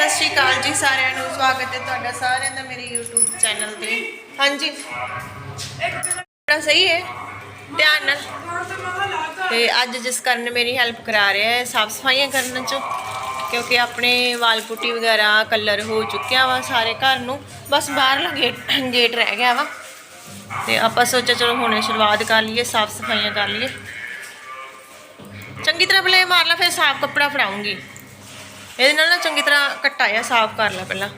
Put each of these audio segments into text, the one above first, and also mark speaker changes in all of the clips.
Speaker 1: ਸਤਿ ਸ਼੍ਰੀ ਅਕਾਲ ਜੀ ਸਾਰਿਆਂ ਨੂੰ, ਸਵਾਗਤ ਹੈ ਤੁਹਾਡਾ ਸਾਰਿਆਂ ਦਾ ਮੇਰੇ YouTube ਚੈਨਲ ਤੇ। ਹਾਂਜੀ। ਬੜਾ ਸਹੀ ਹੈ? ਧਿਆਨ ਨਾਲ। ਤੇ ਅੱਜ ਜਿਸ ਕਰਨ ਮੇਰੀ ਹੈਲਪ ਕਰਾ ਰਿਹਾ ਹੈ, ਸਾਫ਼ ਸਫਾਈਆਂ ਕਰਨ ਚ, ਕਿਉਂਕਿ ਆਪਣੇ ਵਾਲ ਪੁੱਟੀ ਵਗੈਰਾ ਕਲਰ ਹੋ ਚੁੱਕਿਆ ਵਾ ਸਾਰੇ ਘਰ ਨੂੰ। ਬਸ ਬਾਹਰਲਾ ਗੇਟ ਗੇਟ ਰਹਿ ਗਿਆ ਵਾ। ਤੇ ਆਪਾਂ ਸੋਚਿਆ ਚਲੋ ਹੁਣੇ ਸ਼ੁਰੂਆਤ ਕਰ ਲਈਏ, ਸਾਫ਼ ਸਫਾਈਆਂ ਕਰ ਲਈਏ। ਚੰਗੀ ਤਰ੍ਹਾਂ ਪਹਿਲੇ ਮਾਰ ਲਾ, ਫਿਰ ਸਾਫ਼ ਕੱਪੜਾ ਫੜਾਉਂਗੀ। ਇਹਦੇ ਨਾਲ ਨਾ ਚੰਗੀ ਤਰ੍ਹਾਂ ਘਟਾਇਆ ਸਾਫ਼ ਕਰ ਲੈ ਪਹਿਲਾਂ।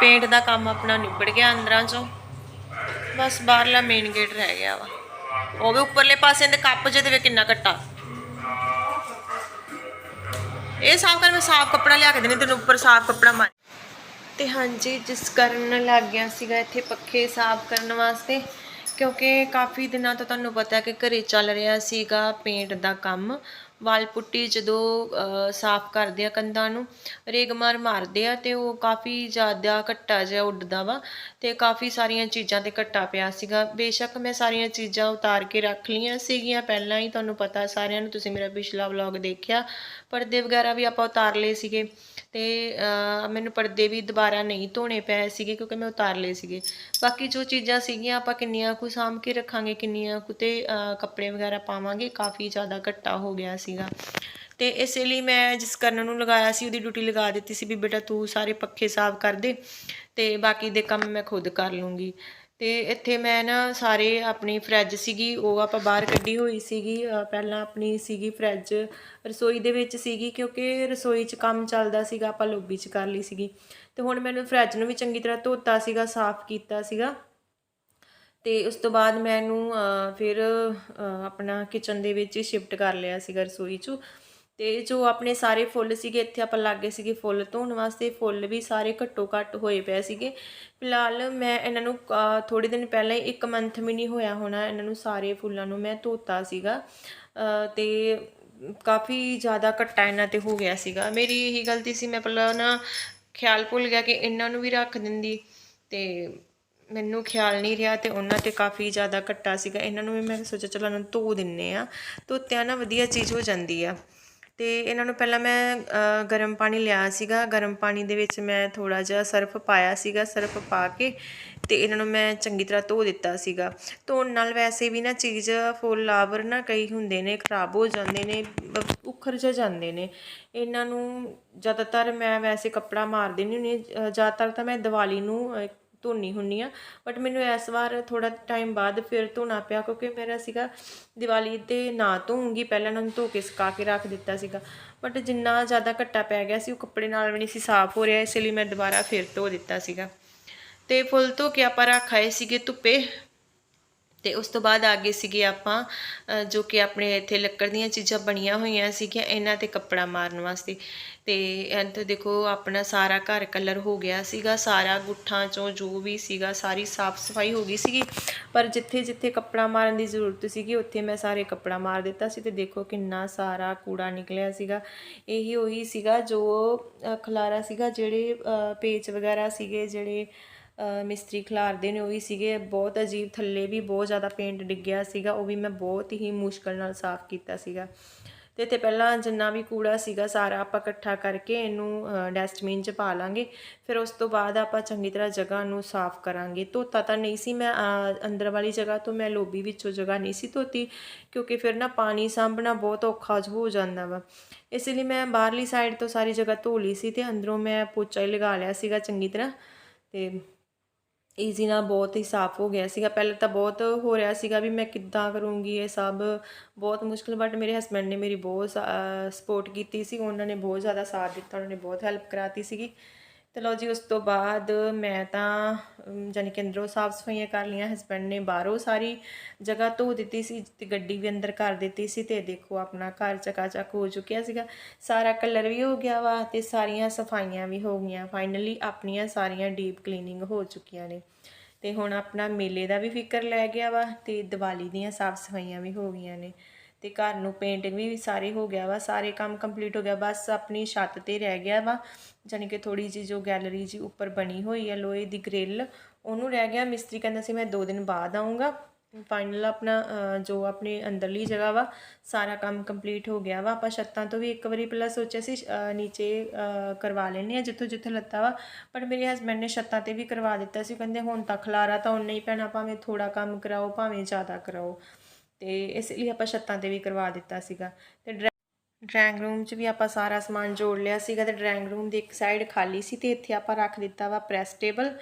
Speaker 1: ਪੇਂਟ ਦਾ ਕੰਮ ਆਪਣਾ ਨਿਬੜ ਗਿਆ ਅੰਦਰਾਂ ਚੋਂ। ਬਸ ਬਾਹਰਲਾ ਮੇਨ ਗੇਟ ਰਹਿ ਗਿਆ ਵਾ। ਉਹ ਵੀ ਉੱਪਰਲੇ ਪਾਸੇ ਦੇ ਕੱਪ ਜਿਹਦੇ ਵਿੱਚ ਕਿੰਨਾ ਘਟਾ। ਇਹ ਸਾਫ਼ ਕਰ, ਮੈਂ ਸਾਫ਼ ਕੱਪੜਾ ਲਿਆ ਕੇ ਦੇਣੀ ਤੈਨੂੰ ਉੱਪਰ ਸਾਫ਼ ਕੱਪੜਾ ਮਾਰ। ਤੇ ਹਾਂਜੀ, ਜਿਸ ਕਰਨ ਲੱਗ ਗਿਆ ਸੀਗਾ ਇੱਥੇ ਪੱਖੇ ਸਾਫ਼ ਕਰਨ ਵਾਸਤੇ। ਕਿਉਂਕਿ ਕਾਫੀ ਦਿਨਾਂ ਤੋਂ ਤੁਹਾਨੂੰ ਪਤਾ ਕਿ ਘਰੇ ਚੱਲ ਰਿਹਾ ਸੀਗਾ ਪੇਂਟ ਦਾ ਕੰਮ। ਵਾਲ ਪੁੱਟੀ ਜਦੋਂ ਸਾਫ਼ ਕਰਦੇ ਆ ਕੰਧਾਂ ਨੂੰ ਰੇਗਮਾਰ ਮਾਰਦੇ ਆ ਤੇ ਉਹ ਕਾਫੀ ਜ਼ਿਆਦਾ ਘੱਟਾ ਜਿਹਾ ਉੱਡਦਾ ਵਾ ਤੇ ਕਾਫੀ ਸਾਰੀਆਂ ਚੀਜ਼ਾਂ ਤੇ ਘੱਟਾ ਪਿਆ ਸੀਗਾ। ਬੇਸ਼ੱਕ ਮੈਂ ਸਾਰੀਆਂ ਚੀਜ਼ਾਂ ਉਤਾਰ ਕੇ ਰੱਖ ਲਈਆਂ ਸੀਗੀਆਂ। ਪਹਿਲਾਂ ਹੀ ਤੁਹਾਨੂੰ ਪਤਾ ਸਾਰਿਆਂ ਨੂੰ, ਤੁਸੀਂ ਮੇਰਾ ਪਿਛਲਾ ਵਲੌਗ ਦੇਖਿਆ। ਪਰਦੇ ਵਗੈਰਾ ਵੀ ਆਪਾਂ ਉਤਾਰ ਲਏ ਸੀਗੇ ਤੇ ਮੈਨੂੰ ਪਰਦੇ ਵੀ ਦੁਬਾਰਾ ਨਹੀਂ ਧੋਣੇ ਪਏ ਸੀਗੇ ਕਿਉਂਕਿ ਮੈਂ ਉਤਾਰ ਲਏ ਸੀਗੇ। ਬਾਕੀ ਜੋ ਚੀਜ਼ਾਂ ਸੀਗੀਆਂ ਆਪਾਂ ਕਿੰਨੀਆਂ ਕੁ ਸਾਂਭ ਕੇ ਰੱਖਾਂਗੇ, ਕਿੰਨੀਆਂ ਕੁ ਤੇ ਕੱਪੜੇ ਵਗੈਰਾ ਪਾਵਾਂਗੇ, ਕਾਫੀ ਜ਼ਿਆਦਾ ਘੱਟਾ ਹੋ ਗਿਆ ਸੀਗਾ। ਤੇ ਇਸੇ ਲਈ ਮੈਂ ਜਿਸ ਕਰਨ ਨੂੰ ਲਗਾਇਆ ਸੀ, ਉਹਦੀ ਡਿਊਟੀ ਲਗਾ ਦਿੱਤੀ ਸੀ ਵੀ ਬੇਟਾ ਤੂੰ ਸਾਰੇ ਪੱਖੇ ਸਾਫ਼ ਕਰ ਦੇ ਤੇ ਬਾਕੀ ਦੇ ਕੰਮ ਮੈਂ ਖੁਦ ਕਰ ਲੂੰਗੀ। ਅਤੇ ਇੱਥੇ ਮੈਂ ਨਾ ਸਾਰੇ ਆਪਣੀ ਫਰਿੱਜ ਸੀਗੀ, ਉਹ ਆਪਾਂ ਬਾਹਰ ਕੱਢੀ ਹੋਈ ਸੀਗੀ ਪਹਿਲਾਂ ਆਪਣੀ ਸੀਗੀ ਫਰਿੱਜ ਰਸੋਈ ਦੇ ਵਿੱਚ ਸੀਗੀ ਕਿਉਂਕਿ ਰਸੋਈ 'ਚ ਕੰਮ ਚੱਲਦਾ ਸੀਗਾ, ਆਪਾਂ ਲੋਬੀ 'ਚ ਕਰ ਲਈ ਸੀਗੀ। ਤੇ ਹੁਣ ਮੈਨੂੰ ਫਰਿੱਜ ਨੂੰ ਵੀ ਚੰਗੀ ਤਰ੍ਹਾਂ ਧੋਤਾ ਸੀਗਾ, ਸਾਫ਼ ਕੀਤਾ ਸੀਗਾ। ਤੇ ਉਸ ਤੋਂ ਬਾਅਦ ਮੈਨੂੰ ਫਿਰ ਆਪਣਾ ਕਿਚਨ ਦੇ ਵਿੱਚ ਹੀ ਸ਼ਿਫਟ ਕਰ ਲਿਆ ਸੀਗਾ ਰਸੋਈ 'ਚ। ਤੇ ਜੋ ਆਪਣੇ ਸਾਰੇ ਫੁੱਲ ਸੀਗੇ ਇੱਥੇ ਆਪਾਂ ਲੱਗੇ ਸੀਗੇ ਫੁੱਲ ਧੋਣ ਵਾਸਤੇ ਫੁੱਲ ਵੀ ਸਾਰੇ ਘੱਟੋ ਘੱਟ ਹੋਏ ਪਏ ਸੀਗੇ। ਫਿਲਹਾਲ ਮੈਂ ਇਹਨਾਂ ਨੂੰ ਥੋੜੇ ਦਿਨ ਪਹਿਲਾਂ ਹੀ ਇੱਕ ਮੰਥ ਵੀ ਨਹੀਂ ਹੋਇਆ ਹੋਣਾ ਇਹਨਾਂ ਨੂੰ ਸਾਰੇ ਫੁੱਲਾਂ ਨੂੰ ਮੈਂ ਧੋਤਾ ਸੀਗਾ। ਅਹ, ਤੇ ਕਾਫੀ ਜ਼ਿਆਦਾ ਘੱਟਾ ਇਹਨਾਂ ਤੇ ਹੋ ਗਿਆ ਸੀਗਾ। ਮੇਰੀ ਇਹੀ ਗਲਤੀ ਸੀ ਮੈਂ ਪਹਿਲਾਂ ਨਾ ਖਿਆਲ ਭੁੱਲ ਗਿਆ ਕਿ ਇਹਨਾਂ ਨੂੰ ਵੀ ਰੱਖ ਦਿੰਦੀ ਤੇ ਮੈਨੂੰ ਖਿਆਲ ਨਹੀਂ ਰਿਹਾ ਤੇ ਉਹਨਾਂ ਤੇ ਕਾਫੀ ਜ਼ਿਆਦਾ ਘੱਟਾ ਸੀਗਾ। ਇਹਨਾਂ ਨੂੰ ਵੀ ਮੈਂ ਸੋਚਿਆ ਚਲੋ ਇਹਨਾਂ ਨੂੰ ਧੋ ਦਿੰਨੇ ਆ। ਧੋਤਿਆਂ ਨਾ ਵਧੀਆ ਚੀਜ਼ ਹੋ ਜਾਂਦੀ ਆ। ਅਤੇ ਇਹਨਾਂ ਨੂੰ ਪਹਿਲਾਂ ਮੈਂ ਗਰਮ ਪਾਣੀ ਲਿਆ ਸੀਗਾ। ਗਰਮ ਪਾਣੀ ਦੇ ਵਿੱਚ ਮੈਂ ਥੋੜ੍ਹਾ ਜਿਹਾ ਸਰਫ ਪਾਇਆ ਸੀਗਾ, ਸਰਫ ਪਾ ਕੇ ਅਤੇ ਇਹਨਾਂ ਨੂੰ ਮੈਂ ਚੰਗੀ ਤਰ੍ਹਾਂ ਧੋ ਦਿੱਤਾ ਸੀਗਾ। ਧੋਣ ਨਾਲ ਵੈਸੇ ਵੀ ਨਾ ਚੀਜ਼ ਫੁੱਲ ਲਾਵਰ ਨਾ ਕਈ ਹੁੰਦੇ ਨੇ, ਖਰਾਬ ਹੋ ਜਾਂਦੇ ਨੇ ਉਖਰ ਜਾ ਜਾਂਦੇ ਨੇ। ਇਹਨਾਂ ਨੂੰ ਜ਼ਿਆਦਾਤਰ ਮੈਂ ਵੈਸੇ ਕੱਪੜਾ ਮਾਰ ਦਿੰਦੀ ਹੁੰਦੀ ਹਾਂ ਜ਼ਿਆਦਾਤਰ ਤਾਂ ਮੈਂ ਦੀਵਾਲੀ ਨੂੰ ਧੋਨੀ ਹੁੰਨੀ ਆ। ਬਟ ਮੈਨੂੰ ਇਸ ਵਾਰ ਥੋੜਾ ਟਾਈਮ ਬਾਅਦ ਫਿਰ ਧੋਣਾ ਪਿਆ ਕਿਉਂਕਿ ਮੇਰਾ ਸੀਗਾ ਦੀਵਾਲੀ ਤੇ ਨਾ ਧੋਉਂਗੀ ਪਹਿਲਾਂ ਉਹਨਾਂ ਨੂੰ ਧੋ ਕੇ ਸੁਕਾ ਕੇ ਰੱਖ ਦਿੱਤਾ ਸੀਗਾ। ਬਟ ਜਿੰਨਾ ਜ਼ਿਆਦਾ ਘੱਟਾ ਪੈ ਗਿਆ ਸੀ, ਉਹ ਕੱਪੜੇ ਨਾਲ ਵੀ ਨਹੀਂ ਸੀ ਸਾਫ਼ ਹੋ ਰਿਹਾ, ਇਸ ਲਈ ਮੈਂ ਦੁਬਾਰਾ ਫਿਰ ਧੋ ਦਿੱਤਾ ਸੀਗਾ। ਤੇ ਫੁੱਲ ਧੋ ਕੇ ਆਪਾਂ ਰੱਖ ਆਏ ਸੀਗੇ ਧੁੱਪੇ। ਤੇ ਉਸ ਤੋਂ ਬਾਅਦ ਅੱਗੇ ਸੀਗੇ ਆਪਾਂ ਜੋ ਕਿ ਆਪਣੇ ਇੱਥੇ ਲੱਕੜ ਦੀਆਂ ਚੀਜ਼ਾਂ ਬਣੀਆਂ ਹੋਈਆਂ ਸੀਗੀਆਂ ਇਹਨਾਂ ਤੇ ਕੱਪੜਾ ਮਾਰਨ ਵਾਸਤੇ। ਤੇ ਅੰਤ ਦੇਖੋ ਆਪਣਾ ਸਾਰਾ ਘਰ ਕਲਰ ਹੋ ਗਿਆ ਸੀਗਾ ਸਾਰਾ ਗੁੱਠਾਂ ਚੋਂ ਜੋ ਵੀ ਸੀਗਾ ਸਾਰੀ ਸਾਫ਼ ਸਫ਼ਾਈ ਹੋ ਗਈ ਸੀਗੀ। ਪਰ ਜਿੱਥੇ ਜਿੱਥੇ ਕੱਪੜਾ ਮਾਰਨ ਦੀ ਜ਼ਰੂਰਤ ਸੀਗੀ ਉੱਥੇ ਮੈਂ ਸਾਰੇ ਕੱਪੜਾ ਮਾਰ ਦਿੱਤਾ ਸੀ ਤੇ ਦੇਖੋ ਕਿੰਨਾ ਸਾਰਾ ਕੂੜਾ ਨਿਕਲਿਆ ਸੀਗਾ। ਇਹੀ ਉਹੀ ਸੀਗਾ ਜੋ ਅ, ਖਲਾਰਾ ਸੀਗਾ ਜਿਹੜੇ ਪੇਚ ਵਗੈਰਾ ਸੀਗੇ ਜਿਹੜੇ ਮਿਸਤਰੀ ਖਿਲਾਰਦੇ ਨੇ, ਉਹ ਵੀ ਸੀਗੇ। ਬਹੁਤ ਅਜੀਬ, ਥੱਲੇ ਵੀ ਬਹੁਤ ਜ਼ਿਆਦਾ ਪੇਂਟ ਡਿੱਗਿਆ ਸੀਗਾ। ਉਹ ਵੀ ਮੈਂ ਬਹੁਤ ਹੀ ਮੁਸ਼ਕਲ ਨਾਲ ਸਾਫ਼ ਕੀਤਾ ਸੀਗਾ। ਤੇ ਇੱਥੇ ਪਹਿਲਾਂ ਜਿੰਨਾ ਵੀ ਕੂੜਾ ਸੀਗਾ, ਸਾਰਾ ਆਪਾਂ ਇਕੱਠਾ ਕਰਕੇ ਇਹਨੂੰ ਡਸਟਬਿਨ 'ਚ ਪਾ ਲਾਂਗੇ। ਫਿਰ ਉਸ ਤੋਂ ਬਾਅਦ ਆਪਾਂ ਚੰਗੀ ਤਰ੍ਹਾਂ ਜਗ੍ਹਾ ਨੂੰ ਸਾਫ਼ ਕਰਾਂਗੇ। ਧੋਤਾ ਤਾਂ ਨਹੀਂ ਸੀ ਮੈਂ ਅੰਦਰ ਵਾਲੀ ਜਗ੍ਹਾ ਤੋਂ, ਮੈਂ ਲੋਬੀ ਵਿੱਚੋਂ ਜਗ੍ਹਾ ਨਹੀਂ ਸੀ ਧੋਤੀ। ਕਿਉਂਕਿ ਫਿਰ ਨਾ ਪਾਣੀ ਸਾਂਭਣਾ ਬਹੁਤ ਔਖਾ ਹੋ ਜਾਂਦਾ ਵਾ। ਇਸ ਲਈ ਮੈਂ ਬਾਹਰਲੀ ਸਾਈਡ ਤੋਂ ਸਾਰੀ ਜਗ੍ਹਾ ਧੋ ਲਈ ਸੀ ਤੇ ਅੰਦਰੋਂ ਮੈਂ ਪੋਚਾ ਹੀ ਲਗਾ ਲਿਆ ਸੀਗਾ ਚੰਗੀ ਤਰ੍ਹਾਂ। ਤੇ ਈਜ਼ੀ ਨਾਲ ਬਹੁਤ ਹੀ ਸਾਫ਼ ਹੋ ਗਿਆ ਸੀਗਾ। ਪਹਿਲਾਂ ਤਾਂ ਬਹੁਤ ਹੋ ਰਿਹਾ ਸੀਗਾ ਵੀ ਮੈਂ ਕਿੱਦਾਂ ਕਰੂੰਗੀ ਇਹ ਸਭ। ਬਹੁਤ ਮੁਸ਼ਕਿਲ ਬਟ ਮੇਰੇ ਹਸਬੰਡ ਨੇ ਮੇਰੀ ਬਹੁਤ ਸਪੋਰਟ ਕੀਤੀ ਸੀ। ਉਹਨਾਂ ਨੇ ਬਹੁਤ ਜ਼ਿਆਦਾ ਸਾਥ ਦਿੱਤਾ, ਉਹਨਾਂ ਨੇ ਬਹੁਤ ਹੈਲਪ ਕਰਾਤੀ ਸੀਗੀ। ਤੇ ਲਓ ਜੀ ਉਸ ਤੋਂ ਬਾਅਦ ਮੈਂ ਤਾਂ ਅਮ, ਜਾਣੀ ਕਿ ਅੰਦਰੋਂ ਸਾਫ਼ ਸਫਾਈਆਂ ਕਰ ਲਈਆਂ ਹਸਬੰਡ ਨੇ ਬਾਹਰੋਂ ਸਾਰੀ ਜਗ੍ਹਾ ਧੋ ਦਿੱਤੀ ਸੀ ਤੇ ਗੱਡੀ ਵੀ ਅੰਦਰ ਕਰ ਦਿੱਤੀ ਸੀ ਤੇ ਦੇਖੋ ਆਪਣਾ ਘਰ ਚਕਾਚਕ ਹੋ ਚੁੱਕਿਆ ਸੀਗਾ। ਸਾਰਾ ਕਲਰ ਵੀ ਹੋ ਗਿਆ ਵਾ ਤੇ ਸਾਰੀਆਂ ਸਫਾਈਆਂ ਵੀ ਹੋ ਗਈਆਂ। ਫਾਈਨਲੀ ਆਪਣੀਆਂ ਸਾਰੀਆਂ ਡੀਪ ਕਲੀਨਿੰਗ ਹੋ ਚੁੱਕੀਆਂ ਨੇ। ਤੇ ਹੁਣ ਆਪਣਾ ਮੇਲੇ ਦਾ ਵੀ ਫਿਕਰ ਲੈ ਗਿਆ ਵਾ ਤੇ ਦੀਵਾਲੀ ਦੀਆਂ ਸਾਫ਼ ਸਫਾਈਆਂ ਵੀ ਹੋ ਗਈਆਂ ਨੇ। ਤੇ ਘਰ ਨੂੰ ਪੇਂਟਿੰਗ ਵੀ ਸਾਰੇ ਹੋ ਗਿਆ ਵਾ, ਸਾਰੇ ਕੰਮ ਕੰਪਲੀਟ ਹੋ ਗਿਆ, ਬਸ ਆਪਣੀ ਛੱਤ ਤੇ ਰਹਿ ਗਿਆ ਵਾ। ਜਾਣੀ ਕਿ ਥੋੜੀ ਜੀ ਜੋ ਗੈਲਰੀ ਜੀ ਉੱਪਰ ਬਣੀ ਹੋਈ ਹੈ ਲੋਹੇ ਦੀ ਗ੍ਰਿਲ ਉਹਨੂੰ ਰਹਿ ਗਿਆ। ਮਿਸਤਰੀ ਕਹਿੰਦਾ ਸੀ, ਮੈਂ 2 ਦਿਨ ਬਾਅਦ ਆਉਂਗਾ ਫਾਈਨਲ ਆਪਣਾ ਜੋ ਆਪਣੀ ਅੰਦਰਲੀ ਜਗ੍ਹਾ ਵਾ, ਸਾਰਾ ਕੰਮ ਕੰਪਲੀਟ ਹੋ ਗਿਆ ਵਾ। ਆਪਾਂ ਛੱਤਾਂ ਤੋਂ ਵੀ ਇੱਕ ਵਾਰੀ ਪਹਿਲਾਂ ਸੋਚਿਆ ਸੀ ਨੀਚੇ ਕਰਵਾ ਲੈਂਦੇ ਆ ਜਿੱਥੋਂ ਜਿੱਥੇ ਲੱਤਾ ਵਾ। ਪਰ ਮੇਰੇ ਹਸਬੰਡ ਨੇ ਛੱਤਾਂ ਤੇ ਵੀ ਕਰਵਾ ਦਿੱਤਾ ਸੀ। ਕਹਿੰਦੇ, ਹੁਣ ਤਾਂ ਖਲਾਰਾ ਤਾਂ ਉਨਾ ਹੀ ਪੈਣਾ, ਭਾਵੇਂ ਥੋੜਾ ਕੰਮ ਕਰਾਓ, ਭਾਵੇਂ ਜ਼ਿਆਦਾ ਕਰਾਓ। ਤੇ ਇਸ ਲਈ ਆਪਾਂ ਛੱਤਾਂ ਤੇ ਵੀ ਕਰਵਾ ਦਿੱਤਾ ਸੀਗਾ। ਤੇ ਡਰਾ- ਡਰਾਇੰਗ ਰੂਮ 'ਚ ਵੀ ਆਪਾਂ ਸਾਰਾ ਸਮਾਨ ਜੋੜ ਲਿਆ ਸੀਗਾ ਤੇ ਡਰਾਇੰਗ ਰੂਮ ਦੀ ਇੱਕ ਸਾਈਡ ਖਾਲੀ ਸੀ ਤੇ ਇੱਥੇ ਆਪਾਂ ਰੱਖ ਦਿੱਤਾ ਵਾ ਪ੍ਰੈਸ ਟੇਬਲ।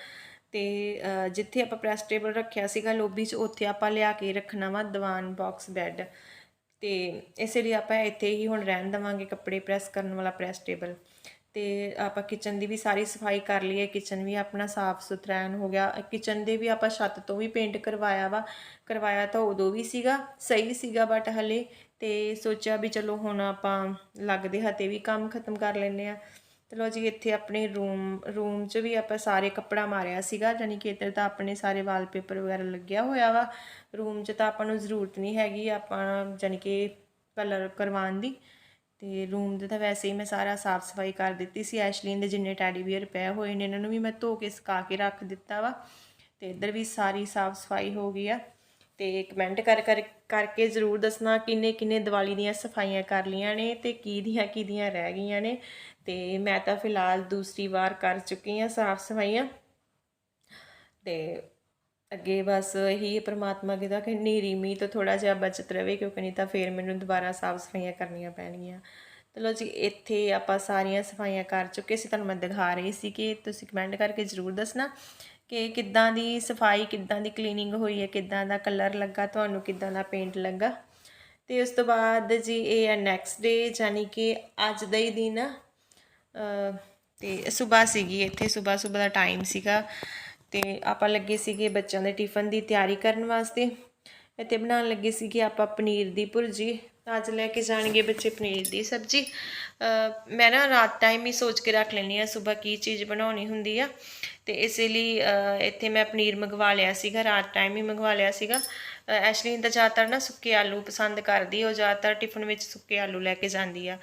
Speaker 1: ਤੇ ਜਿੱਥੇ ਆਪਾਂ ਪ੍ਰੈਸ ਟੇਬਲ ਰੱਖਿਆ ਸੀਗਾ ਲੋਬੀ 'ਚ ਉੱਥੇ ਆਪਾਂ ਲਿਆ ਕੇ ਰੱਖਣਾ ਵਾ ਦੀਵਾਨ ਬਾਕਸ ਬੈੱਡ। ਤੇ ਇਸੇ ਲਈ ਆਪਾਂ ਇੱਥੇ ਹੀ ਹੁਣ ਰਹਿਣ ਦੇਵਾਂਗੇ ਕੱਪੜੇ ਪ੍ਰੈਸ ਕਰਨ ਵਾਲਾ ਪ੍ਰੈਸ ਟੇਬਲ। ਤੇ ਆਪਾਂ ਕਿਚਨ ਦੀ ਵੀ ਸਾਰੀ ਸਫ਼ਾਈ ਕਰ ਲਈ ਹੈ ਕਿਚਨ ਵੀ ਆਪਣਾ ਸਾਫ਼ ਸੁਥਰਾ ਐਨ ਹੋ ਗਿਆ। ਕਿਚਨ ਦੇ ਵੀ ਆਪਾਂ ਛੱਤ ਤੋਂ ਵੀ ਪੇਂਟ ਕਰਵਾਇਆ ਵਾ। ਕਰਵਾਇਆ ਤਾਂ ਉਦੋਂ ਵੀ ਸੀਗਾ, ਸਹੀ ਸੀਗਾ ਬਟ ਹਲੇ ਤੇ ਸੋਚਿਆ ਵੀ ਚਲੋ ਹੁਣ ਆਪਾਂ ਲੱਗਦੇ ਹੱਥੇ ਵੀ ਕੰਮ ਖਤਮ ਕਰ ਲੈਨੇ ਆ ਚਲੋ ਜੀ, ਇੱਥੇ ਆਪਣੇ ਰੂਮ ਰੂਮ 'ਚ ਵੀ ਆਪਾਂ ਸਾਰੇ ਕੱਪੜਾ ਮਾਰਿਆ ਸੀਗਾ ਯਾਨੀ ਕਿ ਇੱਧਰ ਤਾਂ ਆਪਣੇ ਸਾਰੇ ਵਾਲਪੇਪਰ ਵਗੈਰਾ ਲੱਗਿਆ ਹੋਇਆ ਵਾ। ਰੂਮ 'ਚ ਤਾਂ ਆਪਾਂ ਨੂੰ ਜ਼ਰੂਰਤ ਨਹੀਂ ਹੈਗੀ ਆਪਾਂ ਯਾਨੀ ਕਿ ਕਲਰ ਕਰਵਾਉਣ ਦੀ। ਅਤੇ ਰੂਮ ਦੇ ਤਾਂ ਵੈਸੇ ਹੀ ਮੈਂ ਸਾਰਾ ਸਾਫ਼ ਸਫ਼ਾਈ ਕਰ ਦਿੱਤੀ ਸੀ। ਐਸ਼ਲੀਨ ਦੇ ਜਿੰਨੇ ਟੈਡੀ ਬੀਅਰ ਪਏ ਹੋਏ ਨੇ, ਇਹਨਾਂ ਨੂੰ ਵੀ ਮੈਂ ਧੋ ਕੇ, ਸੁਕਾ ਕੇ ਰੱਖ ਦਿੱਤਾ ਵਾ। ਅਤੇ ਇੱਧਰ ਵੀ ਸਾਰੀ ਸਾਫ਼ ਸਫ਼ਾਈ ਹੋ ਗਈ ਆ। ਤੇ ਕਮੈਂਟ ਕਰ ਕਰ, ਕਰਕੇ ਜ਼ਰੂਰ ਦੱਸਣਾ ਕਿੰਨੇ ਕਿੰਨੇ ਦੀਵਾਲੀ ਦੀਆਂ ਸਫਾਈਆਂ ਕਰ ਲੀਆਂ ਨੇ ਤੇ ਕੀ ਦੀਆਂ ਕੀ ਦੀਆਂ ਰਹਿ ਗਈਆਂ ਨੇ। ਤੇ ਮੈਂ ਤਾਂ ਫਿਲਹਾਲ ਦੂਸਰੀ ਵਾਰ ਕਰ ਚੁੱਕੀ ਹਾਂ ਸਾਫ਼ ਸਫਾਈਆਂ। ਤੇ ਅੱਗੇ ਬਸ ਇਹੀ ਪਰਮਾਤਮਾ ਅੱਗੇ ਦਾ ਕਿ ਹਨੇਰੀ ਮੀਂਹ ਤੋਂ ਥੋੜਾ ਜਿਹਾ ਬਚਤ ਰਵੇ ਕਿਉਂਕਿ ਨਹੀਂ ਤਾਂ ਫੇਰ ਮੈਨੂੰ ਦੁਬਾਰਾ ਸਾਫ਼ ਸਫਾਈਆਂ ਕਰਨੀਆਂ ਪੈਣਗੀਆਂ। ਚਲੋ ਜੀ ਇੱਥੇ ਆਪਾਂ ਸਾਰੀਆਂ ਸਫਾਈਆਂ ਕਰ ਚੁੱਕੇ ਸੀ ਤੁਹਾਨੂੰ ਮੈਂ ਦਿਖਾ ਰਹੀ ਸੀ ਕਿ ਤੁਸੀਂ ਕਮੈਂਟ ਕਰਕੇ ਜ਼ਰੂਰ ਦੱਸਣਾ ਕਿ ਕਿੱਦਾਂ ਦੀ ਸਫ਼ਾਈ ਕਿੱਦਾਂ ਦੀ ਕਲੀਨਿੰਗ ਹੋਈ ਹੈ ਕਿੱਦਾਂ ਦਾ ਕਲਰ ਲੱਗਾ ਤੁਹਾਨੂੰ ਕਿੱਦਾਂ ਦਾ ਪੇਂਟ ਲੱਗਾ। ਤੇ ਉਸ ਤੋਂ ਬਾਅਦ ਜੀ ਇਹ ਹੈ ਨੈਕਸਟ ਡੇ ਯਾਨੀ ਕਿ ਅੱਜ ਦਾ ਹੀ ਦਿਨ। ਆ ਅ, ਤੇ ਸਵੇਰ ਸੀਗੀ ਇੱਥੇ ਸਵੇਰ ਸਵੇਰ ਦਾ ਟਾਈਮ ਸੀਗਾ। ਤੇ ਆਪਾਂ ਲੱਗੇ ਸੀਗੇ ਬੱਚਿਆਂ ਦੇ ਟਿਫਨ ਦੀ ਤਿਆਰੀ ਕਰਨ ਵਾਸਤੇ ਇੱਥੇ ਬਣਾਉਣ ਲੱਗੇ ਸੀਗੇ ਆਪਾਂ ਪਨੀਰ ਦੀ ਭੁਰਜੀ। ਅੱਜ ਲੈ ਕੇ ਜਾਣਗੇ ਬੱਚੇ ਪਨੀਰ ਦੀ ਸਬਜ਼ੀ। ਮੈਂ ਨਾ ਰਾਤ ਟਾਈਮ ਹੀ ਸੋਚ ਕੇ ਰੱਖ ਲੈਂਦੀ ਆ ਸਵੇਰ ਕੀ ਚੀਜ਼ ਬਣਾਉਣੀ ਹੁੰਦੀ ਆ। ਤੇ ਇਸੇ ਲਈ ਇੱਥੇ ਮੈਂ ਪਨੀਰ ਮੰਗਵਾ ਲਿਆ ਸੀਗਾ ਰਾਤ ਟਾਈਮ ਹੀ ਮੰਗਵਾ ਲਿਆ ਸੀਗਾ। ਅ, ਤਾਂ ਜ਼ਿਆਦਾਤਰ ਨਾ ਸੁੱਕੇ ਆਲੂ ਪਸੰਦ ਕਰਦੀ ਉਹ ਜ਼ਿਆਦਾਤਰ ਟਿਫਨ ਵਿੱਚ ਸੁੱਕੇ ਆਲੂ ਲੈ ਕੇ ਜਾਂਦੀ ਆ।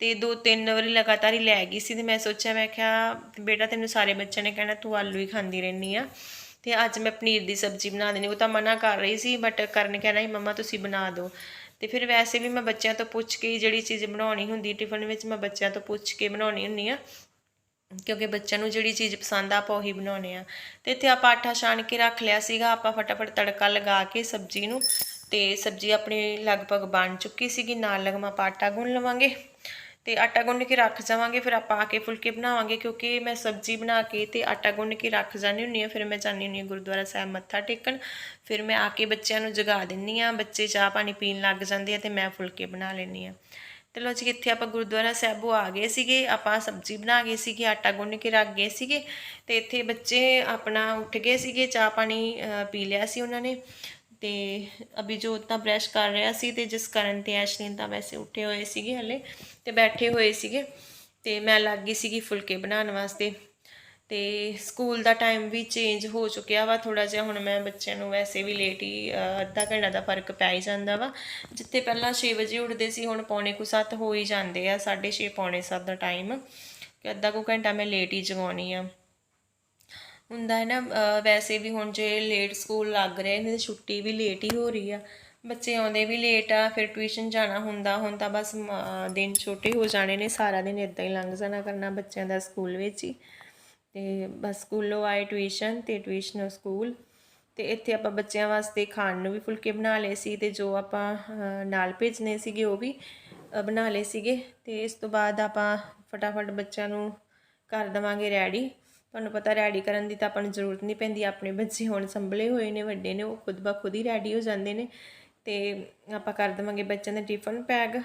Speaker 1: ਤੇ ਦੋ ਤਿੰਨ ਵਾਰੀ ਲਗਾਤਾਰ ਹੀ ਲੈ ਗਈ ਸੀ ਤੇ ਮੈਂ ਸੋਚਿਆ, ਮੈਂ ਕਿਹਾ, ਬੇਟਾ ਤੈਨੂੰ ਸਾਰੇ ਬੱਚਿਆਂ ਨੇ ਕਹਿਣਾ ਤੂੰ ਆਲੂ ਹੀ ਖਾਂਦੀ ਰਹਿੰਦੀ ਆ। ਤੇ ਅੱਜ ਮੈਂ ਪਨੀਰ ਦੀ ਸਬਜ਼ੀ ਬਣਾ ਦੇਣੀ ਉਹ ਤਾਂ ਮਨਾ ਕਰ ਰਹੀ ਸੀ ਬਟ ਕਰਨ ਕਹਿਣਾ ਸੀ, ਮੰਮਾ, ਤੁਸੀਂ ਬਣਾ ਦਿਓ ਤੇ ਫਿਰ ਵੈਸੇ ਵੀ ਮੈਂ ਬੱਚਿਆਂ ਤੋਂ ਪੁੱਛ ਕੇ ਹੀ ਜਿਹੜੀ ਚੀਜ਼ ਬਣਾਉਣੀ ਹੁੰਦੀ ਟਿਫਨ ਵਿੱਚ, ਮੈਂ ਬੱਚਿਆਂ ਤੋਂ ਪੁੱਛ ਕੇ ਬਣਾਉਣੀ ਹੁੰਦੀ ਆ। ਕਿਉਂਕਿ ਬੱਚਿਆਂ ਨੂੰ ਜਿਹੜੀ ਚੀਜ਼ ਪਸੰਦ ਆ, ਆਪਾਂ ਉਹੀ ਬਣਾਉਣੇ ਆ। ਤੇ ਇੱਥੇ ਆਪਾਂ ਆਟਾ ਛਾਣ ਕੇ ਰੱਖ ਲਿਆ ਸੀਗਾ, ਆਪਾਂ ਫਟਾਫਟ ਤੜਕਾ ਲਗਾ ਕੇ ਸਬਜ਼ੀ ਨੂੰ, ਤੇ ਸਬਜ਼ੀ ਆਪਣੀ ਲਗਭਗ ਬਣ ਚੁੱਕੀ ਸੀਗੀ, ਨਾਲ ਲਗਮਾ ਆਪਾਂ ਆਟਾ ਗੁੰਨ ਲਵਾਂਗੇ। ਤੇ ਆਟਾ ਗੁੰਨ ਕੇ ਰੱਖ ਜਾਵਾਂਗੇ, ਫਿਰ ਆਪਾਂ ਆ ਕੇ ਫੁਲਕੇ ਬਣਾਵਾਂਗੇ, ਕਿਉਂਕਿ ਮੈਂ ਸਬਜ਼ੀ ਬਣਾ ਕੇ ਤੇ ਆਟਾ ਗੁੰਨ ਕੇ ਰੱਖ ਜਾਂਦੀ ਹੁੰਨੀ ਆ ਫਿਰ ਮੈਂ ਜਾਂਦੀ ਹੁੰਨੀ ਆ ਗੁਰਦੁਆਰਾ ਸਾਹਿਬ ਮੱਥਾ ਟੇਕਣ। ਫਿਰ ਮੈਂ ਆ ਕੇ ਬੱਚਿਆਂ ਨੂੰ ਜਗਾ ਦਿੰਨੀ ਆ ਬੱਚੇ ਚਾਹ ਪਾਣੀ ਪੀਣ ਲੱਗ ਜਾਂਦੇ ਆ ਤੇ ਮੈਂ ਫੁਲਕੇ ਬਣਾ ਲੈਂਦੀ ਆ ਤੇ ਲੋ ਜੀ, ਇੱਥੇ ਆਪਾਂ ਗੁਰਦੁਆਰਾ ਸਾਹਿਬੋਂ ਆ ਗਏ ਸੀਗੇ, ਆਪਾਂ ਸਬਜ਼ੀ ਬਣਾ ਗਏ ਸੀਗੇ, ਆਟਾ ਗੁੰਨ ਕੇ ਰੱਖ ਗਏ ਸੀਗੇ ਤੇ ਇੱਥੇ ਬੱਚੇ ਆਪਣਾ ਉੱਠ ਗਏ ਸੀਗੇ, ਚਾਹ ਪਾਣੀ ਪੀ ਲਿਆ ਸੀ ਉਹਨਾਂ ਨੇ। ਤੇ ਜੋ ਤਾਂ ਬ੍ਰਸ਼ ਕਰ ਰਿਹਾ ਸੀ ਤੇ ਜਿਸ ਕਾਰਨ ਤੇ ਐਸ਼ਲੀਨ ਤਾਂ ਵੈਸੇ ਉੱਠੇ ਹੋਏ ਸੀਗੇ ਹਲੇ ਤੇ ਬੈਠੇ ਹੋਏ ਸੀਗੇ ਤੇ ਮੈਂ ਲੱਗ ਗਈ ਸੀਗੀ ਫੁਲਕੇ ਬਣਾਉਣ ਵਾਸਤੇ ਤੇ ਸਕੂਲ ਦਾ ਟਾਈਮ ਵੀ ਚੇਂਜ ਹੋ ਚੁੱਕਿਆ ਵਾ ਥੋੜਾ ਜਿਹਾ ਹੁਣ ਮੈਂ ਬੱਚਿਆਂ ਨੂੰ ਵੈਸੇ ਵੀ ਲੇਟ ਹੀ ਅੱਧਾ ਘੰਟਾ ਦਾ ਫ਼ਰਕ ਪੈ ਹੀ ਜਾਂਦਾ ਵਾ। ਜਿੱਥੇ ਪਹਿਲਾਂ 6 ਵਜੇ ਉੱਠਦੇ ਸੀ, ਹੁਣ ਪੌਣੇ ਕੁ 7 ਹੋ ਹੀ ਜਾਂਦੇ ਆ 6:30 ਪੌਣੇ 7 ਦਾ ਟਾਈਮ ਕਿ ਅੱਧਾ ਕੁ ਘੰਟਾ ਮੈਂ ਲੇਟ ਹੀ ਜਗਾਉਣੀ ਆ। ਹੁੰਦਾ ਹੈ ਨਾ ਵੈਸੇ ਵੀ ਹੁਣ ਜੇ ਲੇਟ ਸਕੂਲ ਲੱਗ ਰਹੇ ਨੇ ਤੇ ਛੁੱਟੀ ਵੀ ਲੇਟ ਹੀ ਹੋ ਰਹੀ ਆ। ਬੱਚੇ ਆਉਂਦੇ ਵੀ ਲੇਟ ਆ, ਫਿਰ ਟਿਊਸ਼ਨ ਜਾਣਾ ਹੁੰਦਾ, ਹੁਣ ਤਾਂ ਬਸ ਮ- ਦਿਨ ਛੋਟੇ ਹੋ ਜਾਣੇ ਨੇ, ਸਾਰਾ ਦਿਨ ਇਦਾਂ ਹੀ ਲੰਘ ਜਾਣਾ ਕਰਨਾ ਬੱਚਿਆਂ ਦਾ ਸਕੂਲ ਵਿੱਚ ਹੀ। ਤੇ ਬਸ ਸਕੂਲੋਂ ਆਏ ਟਿਊਸ਼ਨ ਤੇ ਟਿਊਸ਼ਨ ਸਕੂਲ ਤੇ ਇੱਥੇ ਆਪਾਂ ਬੱਚਿਆਂ ਵਾਸਤੇ ਖਾਣ ਨੂੰ ਵੀ ਫੁਲਕੇ ਬਣਾ ਲਏ ਸੀ ਤੇ ਜੋ ਆਪਾਂ ਨਾਲ ਭੇਜਨੇ ਸੀਗੇ ਉਹ ਵੀ ਬਣਾ ਲਏ ਸੀਗੇ ਤੇ ਇਸ ਤੋਂ ਬਾਅਦ ਆਪਾਂ ਫਟਾਫਟ ਬੱਚਿਆਂ ਨੂੰ ਕਰ ਦੇਵਾਂਗੇ ਰੈਡੀ ਤੁਹਾਨੂੰ ਪਤਾ ਰੈਡੀ ਕਰਨ ਦੀ ਤਾਂ ਆਪਾਂ ਨੂੰ ਜ਼ਰੂਰਤ ਨਹੀਂ ਪੈਂਦੀ, ਆਪਣੇ ਬੱਚੇ ਹੁਣ ਸੰਭਲੇ ਹੋਏ ਨੇ, ਵੱਡੇ ਨੇ, ਉਹ ਖੁਦ ਬ ਖੁਦ ਹੀ ਰੈਡੀ ਹੋ ਜਾਂਦੇ ਨੇ। ਤੇ ਆਪਾਂ ਕਰ ਦੇਵਾਂਗੇ ਬੱਚਿਆਂ ਦੇ ਟਿਫਨ ਪੈਕ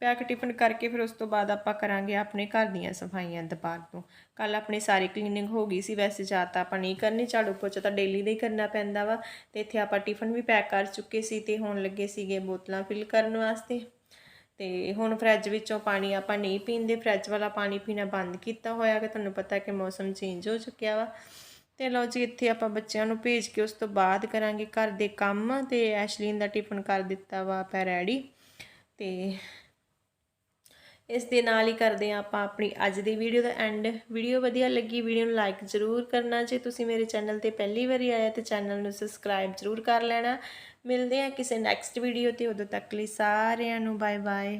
Speaker 1: ਪੈਕ ਟਿਫਨ ਕਰਕੇ ਫਿਰ ਉਸ ਤੋਂ ਬਾਅਦ ਆਪਾਂ ਕਰਾਂਗੇ ਆਪਣੇ ਘਰ ਦੀਆਂ ਸਫਾਈਆਂ ਦੁਪਹਿਰ ਤੋਂ। ਕੱਲ ਆਪਣੇ ਸਾਰੀ ਕਲੀਨਿੰਗ ਹੋ ਗਈ ਸੀ, ਵੈਸੇ ਜਾਂ ਤਾਂ ਆਪਾਂ ਨਹੀਂ ਕਰਨੀ, ਝਾੜੂ ਪੋਚਾ ਤਾਂ ਡੇਲੀ ਦਾ ਹੀ ਕਰਨਾ ਪੈਂਦਾ ਵਾ। ਤੇ ਇੱਥੇ ਆਪਾਂ ਟਿਫਨ ਵੀ ਪੈਕ ਕਰ ਚੁੱਕੇ ਸੀ ਤੇ ਹੁਣ ਲੱਗੇ ਸੀਗੇ ਬੋਤਲਾਂ ਫਿਲ ਕਰਨ ਵਾਸਤੇ। ਤੇ ਹੁਣ ਫਰਿੱਜ ਵਿੱਚੋਂ ਪਾਣੀ ਆਪਾਂ ਨਹੀਂ ਪੀਂਦੇ ਫਰਿੱਜ ਵਾਲਾ ਪਾਣੀ ਪੀਣਾ ਬੰਦ ਕੀਤਾ ਹੋਇਆ ਕਿ ਤੁਹਾਨੂੰ ਪਤਾ ਕਿ ਮੌਸਮ ਚੇਂਜ ਹੋ ਚੁੱਕਿਆ ਵਾ। ਤੇ ਲਓ ਜੀ, ਇੱਥੇ ਆਪਾਂ ਬੱਚਿਆਂ ਨੂੰ ਭੇਜ ਕੇ ਉਸ ਤੋਂ ਬਾਅਦ ਕਰਾਂਗੇ ਘਰ ਦੇ ਕੰਮ ਤੇ ਐਸ਼ਲੀਨ ਦਾ ਟਿਫਨ ਕਰ ਦਿੱਤਾ ਵਾ ਆਪਾਂ ਰੈਡੀ ਤੇ ਇਸ ਦੇ ਨਾਲ ਹੀ ਕਰਦੇ ਹਾਂ ਆਪਾਂ ਆਪਣੀ ਅੱਜ ਦੀ ਵੀਡੀਓ ਦਾ ਐਂਡ ਵੀਡੀਓ ਵਧੀਆ ਲੱਗੀ ਵੀਡੀਓ ਨੂੰ ਲਾਈਕ ਜ਼ਰੂਰ ਕਰਨਾ। ਜੇ ਤੁਸੀਂ ਮੇਰੇ ਚੈਨਲ ਤੇ ਪਹਿਲੀ ਵਾਰੀ ਆਏ ਤੇ ਚੈਨਲ ਨੂੰ ਸਬਸਕ੍ਰਾਈਬ ਜ਼ਰੂਰ ਕਰ ਲੈਣਾ। ਮਿਲਦੇ ਆ ਕਿਸੇ ਨੈਕਸਟ ਵੀਡੀਓ ਤੇ ਉਦੋਂ ਤੱਕ ਲਈ ਸਾਰਿਆਂ ਨੂੰ ਬਾਏ ਬਾਏ